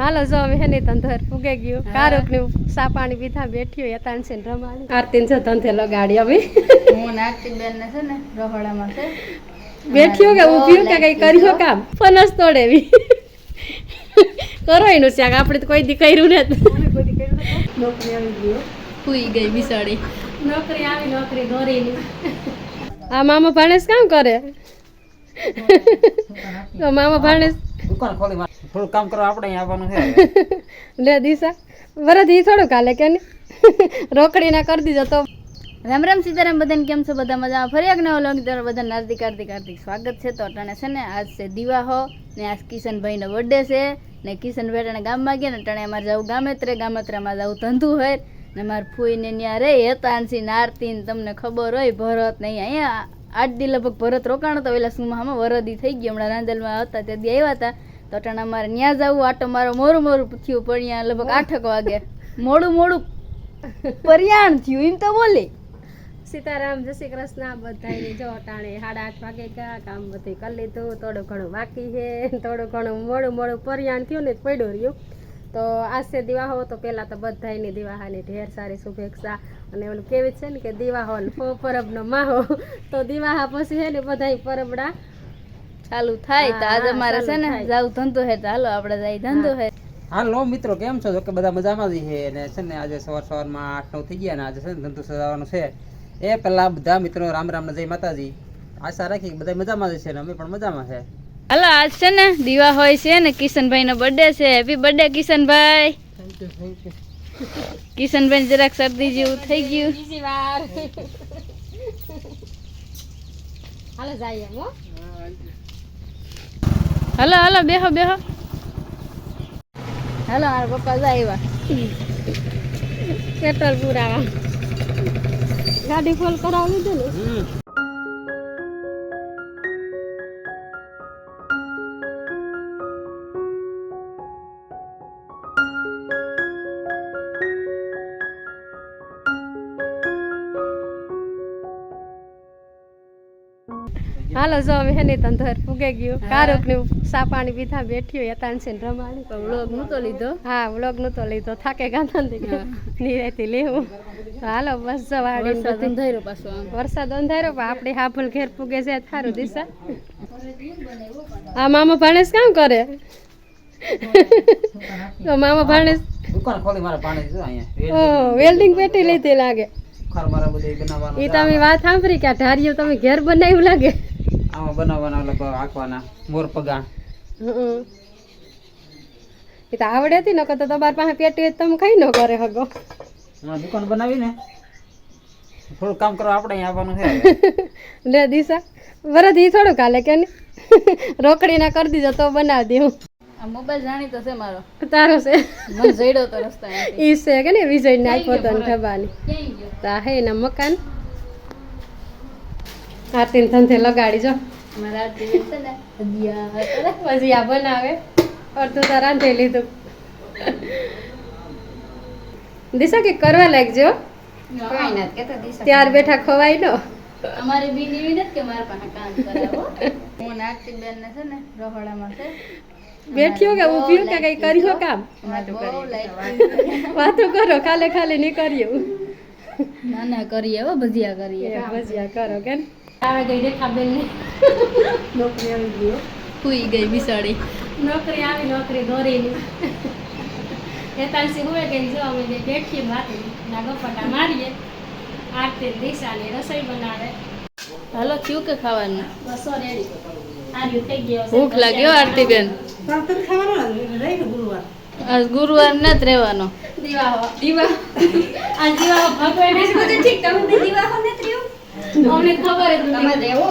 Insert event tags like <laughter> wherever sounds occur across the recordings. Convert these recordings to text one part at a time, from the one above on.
હાલો જો અમે હે ને ધંધર ફૂગે ગયું. કારોક ને સા પાણી પીધા બેઠી હોય તાણ છે ને રમાડી. આરતી જો ધંધે લગાડી હવે હું આરતી બેન ને છે ને રહોડામાં છે. બેઠ્યો કે ઊભ્યો કે કઈ કર્યો કામ? ફનસ તોડેવી કરો એનું શાક આપણે તો કોઈ દી કર્યું ને નોકરી આવી ગયો. સુઈ ગઈ બિસાડી. નોકરી આવી નોકરી દોરીની આ મામા ભાણેશ કામ કરે? તો મામા ભાણેશ દુકાન ખોલી મારે. થોડું કામ કરવા આપણે અહીં આવવાનું છે. <laughs> લે દિશા વરદ ઈ થોડું કાલે કે ને? <laughs> રોકડી ના કરી દીધો તો. રામ રામ સીતારામ બધાને કેમ છો? બધા મજામાં? ફરી એક નવો લોક દ્વારા બધાને હાર્દિક હાર્દિક હાર્દિક સ્વાગત છે. તો અટાણે છે ને આજ છે દિવાહો ને આજ કિશનભાઈનો બર્થડે છે. ને કિશનભાઈ અટાણે ગામમાં ગયા ને અટાણે અમારે જવું ગામેત્રે ગામત્રામાં જવું ધંધું હોય. ને મારા ફૂઈને ત્યાં રે હેતાનસી નારતી ને તમને ખબર હોય ભરત ને અહીંયા આઠ દી લગભગ ભરત રોકાણો તો પેલા સુમામાં વરદી થઈ ગયો હમણાં રાંદલમાં હતા તે દી આવ્યા હતા. તો અટાણે અમારે ત્યાં જવું આટો મારો મોરું મોરું થયું પણ લગભગ આઠક વાગે. મોડું મોડું પર્યાણ થયું એમ તો બોલી. સીતારામ જય શ્રી કૃષ્ણ બધાને જો ટાણે સાડા આઠ વાગે ગયા કામ બધું કરી લીધું થોડું ઘણું બાકી છે થોડું ઘણું મોડું મોડું પરિયાણ થયું ને પડ્યું રહ્યું. તો આશે દિવાહો તો પહેલાં તો બધાની દિવાહાની ઢેર સારી શુભેચ્છા. અને ઓલું કેવી છે ને કે દિવાહો ને પરબનો માહો તો દિવાહા પછી છે ને બધાય પરબડા ચાલુ થાય તો આજે મારે છે ને જાવ ધંધો હે તો હાલો આપણે જાય ધંધો હે. હાલો મિત્રો કેમ છો? કે બધા મજામાં જ છે અને છે ને આજે સવાર સવારમાં આઠ નવ થઈ ગયા ને આજે છે ને ધંધો સજાવવાનો છે. એ પહેલા બધા મિત્રો રામ રામ જય માતાજી. આશા રાખી બધા મજામાં જ છે ને અમે પણ મજામાં છે. હાલો આજ છે ને દીવા હોય છે ને કિશનભાઈ નો બર્થડે છે. Happy birthday Kishanbhai. કિશનભાઈ જરાક શરદી જેવું થઈ ગયું. બીજી વાર. હાલો જાય હો. હાલો હલો બેહો બેહો. હલો મારા પપ્પા આવ્યા પેટ્રોલ પુરાવા. ગાડી ફોલ કરાવી લીધું ને? હાલો જો હવે હેની ધંધર ઉગે ગયું. કારક ને સા પાણી પીધા બેઠી હોય તાન છે રમાણી તો વ્લોગ નહોતો લીધો? હા વ્લોગ નતો લીધો થાકે ગાતા હા. નિરાયથી લેવું. તો હાલો બસ જો વરસાદ અંધાર્યો પાછો વરસાદ અંધારો પણ આપણે હાફલ ઘેર પૂગે છે થારું દિશા. આ મામા ભાણેશ કામ કરે? તો મામા ભાણેશ દુકાન ખોલી મારા ભાણેશ જો અહીંયા. ઓ વેલ્ડિંગ પેટી લીધી લાગે. એ તમે વાત સાંભળી કે ધાર્યું તમે ઘેર બનાવ્યું લાગે? આમાં બનાવવાના લોકો આંકવાના મોર પગા એ તો આવડે હતી નકર તો તમારી પાસે પેટી તમે કઈ ન કરે હગો. દુકાન બનાવી ને થોડું કામ કરવા આપણે અહીં આવવાનું છે <laughs> લે દિશા વરદ ઈ થોડું કાલે કે ને <laughs> રોકડી ના કરી દીધો તો બનાવી દઉં આ મોબાઈલ જાણીતો છે મારો. તારો છે. મને જઈડો તો રસ્તા <laughs> ઈ છે કે ને વિજય ને આપ્યો તો ને ઠબાની તા હે ને મકાન. આરતીને ધંધે લગાડી જો. મારા આરતી. પછી આ બનાવે. અડધું તો રાંધી લીધું. દિશા કે કરવા લાગજો ત્યાર બેઠા ખવાય નો અમારે બી એવી નથી કે મારા પાસે કામ કરાવો <laughs> હું. નાગતી બેન ને છે ને રહોડામાં છે. બેઠ્યો કે ઉભ્યો કે કઈ કર્યો કામ? વાતો. કરો ખાલે ખાલે નહીં કર્યું ના ના કરીએ હો ભજીયા કરીએ. ભજીયા કરો કે આવે બેન નોકરી આવી ગયો હુઈ ગઈ બિસાડી નોકરી આવી નોકરી દોરીની હોય જો અમે બેઠીએ વાત ના ગપટા મારીએ. આરતી દિશાની રસોઈ બનાવે. હાલો થયું કે ખાવાનું? બસો રેડી. આર્યું થઈ ગયો છે. ભૂખ લાગ્યો આરતી બેન આજ ગુરુવાર નથી રહેવાનો. દીવાઓ. દીવા આ દીવાઓ ભગવાન. ઠીક તમે <laughs> અમને ખબર જ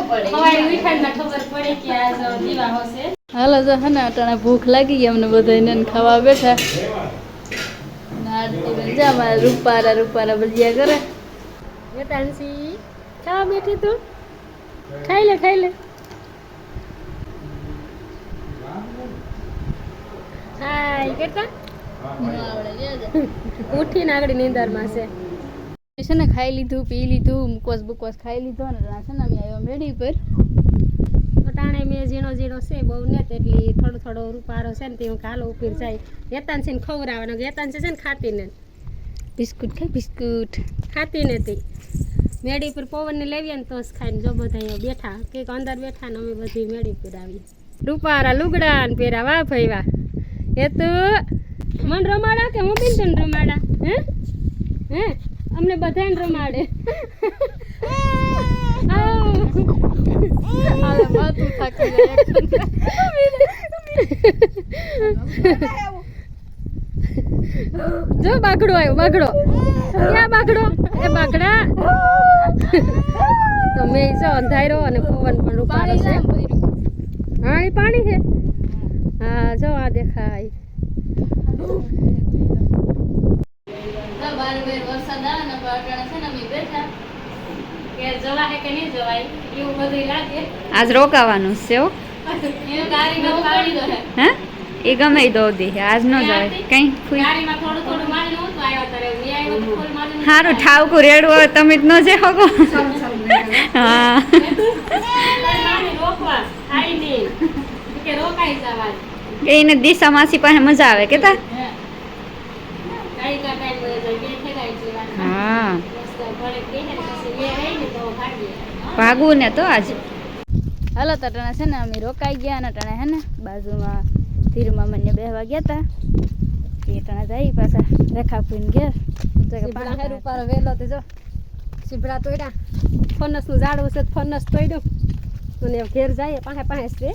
પડે. હવાઈ મીઠાઈમાં ખબર પડી કે આજ દીવાઓ છે હાલો જો હે અટાણે ભૂખ લાગી ગઈ અમને બધાને ને ખાવા બેઠા. ને આરતી મારા રૂપારા રૂપારા ભજીયા કરે. હેતાંશી ખાવા બેઠી તું? ખાઈ લે ખાઈ લે. હાય લે ઉઠીને આગળ નિંદરમાં છે. છે ને ખાઈ લીધું પી લીધું મુકવાસ બુકવાસ ખાઈ લીધો ને છે ને અમે આવ્યા મેળી પર. ટાણે મેં ઝીણો ઝીણો છે બહુ ને એટલે થોડો થોડો રૂપારો છે ને તે હું કાલો ઉપર જાય. વેતાન છે ને ખવડાવવાનો વેતાન છે ને ખાતી ને. બિસ્કુટ ખાય બિસ્કુટ. ખાતી નથી. મેળી પર પવન ને લેવીએ ને તો જ ખાઈને જો બધા બેઠા. કે અંદર બેઠા ને અમે બધી મેળી પર આવી રૂપારા લુગડા ને પહેરા વાહ ભાઈ વાહ એ તો મન રમાડા કે હું બિન તને રમાડા? હે? હે? અમને બધાને રમાડે. જો બાગડો આવ્યો બાગડો. ક્યાં બાગડો? એ બાઘડા તો મેં જો અંધારો અને પવન પણ રૂપાળો છે. હા એ પાણી છે. હા જો આ દેખાય. તો વરસાદ આવે ને અટાણે છે ને અમે બેઠા. કે જવાય કે નહીં જવાય એવું બધું લાગે. આજ રોકાવાનું છે હો. એ ગાડીમાં પાડી દો હે. હે? એ ગમે દો દે આજ નો જાય કઈ હારું ઠાવકું રેડવો તમે જ ન જે હા. એને દિશા માસી પાસે મજા આવે કેતા ગાડી કા ટાઈમ વયો જાય બે ઠેકાઈ જવાનું હા. ભાગવું ને તો આજ. હાલો તો અટાણે છે ને અમે રોકાઈ ગયા અને અટાણે હે ને બાજુમાં ધીરમાં મને બેહવા ગયા હતા તે અટાણે જઈ પાછા રેખા પીને ગયા તો કે પાણી હેર ઉપર વેલો તો જો. સીભડા તોડ્યા. ફનસનું ઝાડવું છે ફનસ તોડ્યું. અને ઘેર જાય પાસે પાસે છે.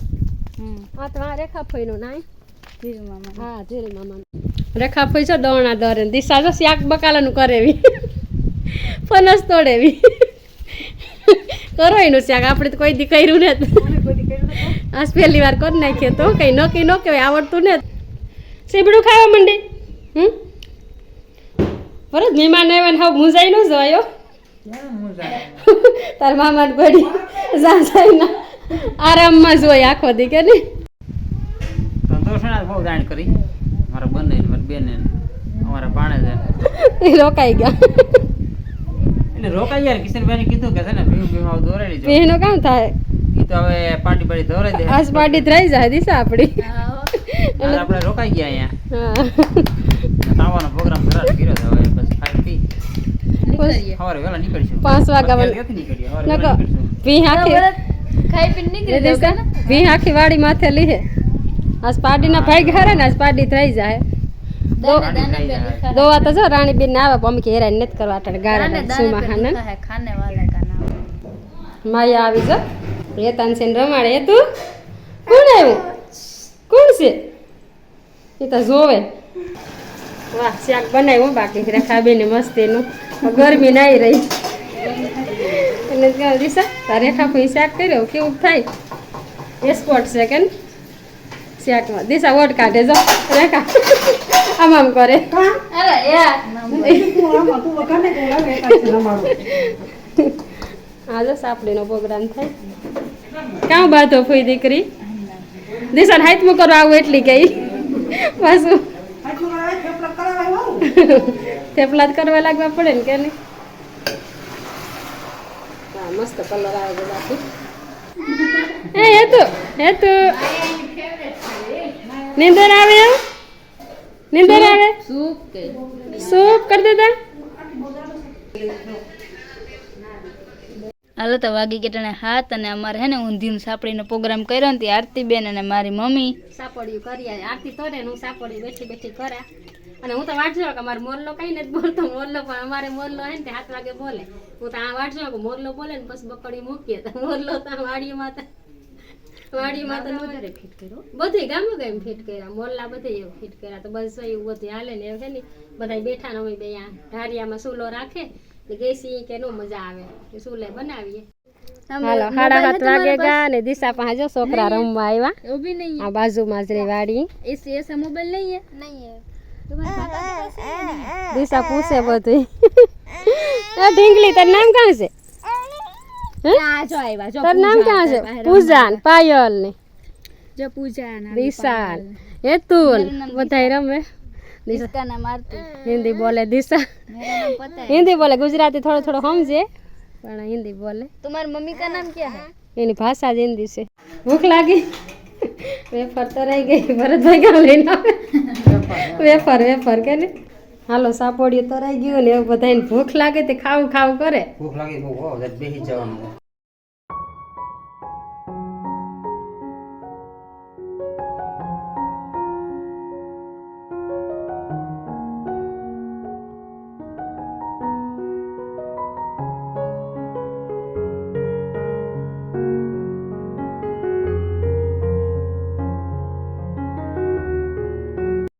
હા તો આ રેખા ફોઈનું નાય. ધીરમાં મામા હા ધીરે મામા રેખા ફોઈ છો દોણા દોરે દિશા જો શાક બકાલાનું કરેવી. ફનસ તોડેવી કરો એનું શાક આપણે તો કોઈ દી કર્યું ને આજ પહેલી વાર કરી નાખીએ તો કઈ નક્કી ન કહેવાય આવડતું ને સીબડું ખાવા માંડે? હમ? બરોબર મહેમાન આવ્યા ને હાવ મુંજાઈ ન જવાયો તાર મામા ગોડી જાય આરામમાં જોઈ આખો દી કે નહીં? સંતોષ ને બહુ જાણ કરી. મારા બંને ને બેન અમારા પાણે છે એ રોકાઈ ગયા. એટલે રોકાઈ યાર કિશનભાઈ કીધું કે છે ને ભીમ ભીમ આવું દોરાઈ લેજો. એનો કામ થાય. ઈ તો હવે પાર્ટી પાર્ટી દોરાઈ દે. આજ પાર્ટી જ જાય દિશા આપડી. એટલે આપણે રોકાઈ ગયા અહીંયા. હા. તાવાનો પ્રોગ્રામ ધરાટ કર્યો છે હવે પછી ખાઈ નીકળશું. પાંચ વાગ્યા નીકળીએ નકો ભી આખી ખાઈ પીને નીકળી દિશા જશે ભી આખી વાડી માથે લીહે. આજ પાર્ટીના ભાઈ ઘરે ને આજ પાર્ટી જ રહી જાય. દોવા તો જો રાણી બેન આવે અમે કે હેરાન નથી કરવા અટણ ગારા સુમા ખાને ખાને વાલા કા નામ માયા આવી જો. એ તાન છે રમાડે. એ તું? કોણ આવ્યું? કોણ છે? એ તો જોવે. વાહ શાક બનાવ્યું બાકી. રેખા બેન મસ્તીનું. ગરમી નાઈ રહી. એને કહ્યું દિશા તારે રેખા શાક કર્યો? કેવું થાય? એ છે સેકન્ડ શાકમાં. દિશા વોટ કાઢે જો. રેખા. આમ આમ કરે. અરે સાપડીનો પ્રોગ્રામ થાય. કાં બાધો ફોઈ દીકરી? દિશાને હાથમાં કરો આવું એટલી કઈ. પાછું. થેપલા જ કરવા લાગવા પડે ને કે નહીં? મસ્ત કલર આવે છે બાકી એ હેતુ હેતુ. નીંદર આવે એમ? નીંદર આવે? સૂપ કે? સૂપ કરી દેતા હાલો તો વાગી કેટાણે હાથ અને અમારે હે ને ઊંધીનું સાપડીનો પ્રોગ્રામ કર્યો ને આરતી બેન અને મારી મમ્મી. સાપડ્યું કરી આરતી તો ને હું સાપડી બેઠી બેઠી કરા. અને હું તો વાંચજો કે અમારે મોરલો કઈ નથી બોલતો. મોરલો પણ અમારે મોરલો હે ને તે સાત વાગે બોલે. હું તો આ વાંચજો કે મોરલો બોલે ને પછી બકડી મૂકીએ. તો મોરલો તો વાડીમાં તો વાડીમાં તો વધારે ફિટ કર્યો. બધે ગામે ગામ ફિટ કર્યા. મોલ્લા બધે ફિટ કર્યા. તો બસ એવું બધું હાલે ને છે ને. બધા બેઠા ને અમે બે ઢારિયામાં સૂલો રાખે ને ગેસી કે નો મજા આવે. કે સૂલે બનાવીએ. હાલો સાડા સાત વાગે ગયા ને દિશા પાસે જો છોકરા રમવા આવ્યા. ઊભી નહીં. આ બાજુમાં જ રે વાડી. એસી એસા મોબાઈલ લઈએ? નહીં. દિશા પૂછે બધું <laughs> ઢીંગલી તારું નામ કાં છે? તાર નામ કાં છે પૂજાન પાયલ ને जो पूजा ना દિશાલ હેતુલ બધાય રમે इसका नाम आरती હિન્દી બોલે દિશા मेरा नाम पता है હિન્દી બોલે ગુજરાતી થોડો થોડો સમજે પણ હિન્દી બોલે तुम्हारी मम्मी का नाम क्या है એની ભાષા જ હિન્દી છે ભૂખ લાગી વેફર તરાઈ ગઈ ભરતભાઈ ક્યાં લઈને આવે વેફર વેફર કે ને હાલો, સાપોડિયું તરાઈ ગયું ને એવું બધાને ભૂખ લાગે તે ખાવું ખાવું કરે. ભૂખ લાગે બહુ બેસી જવાનું.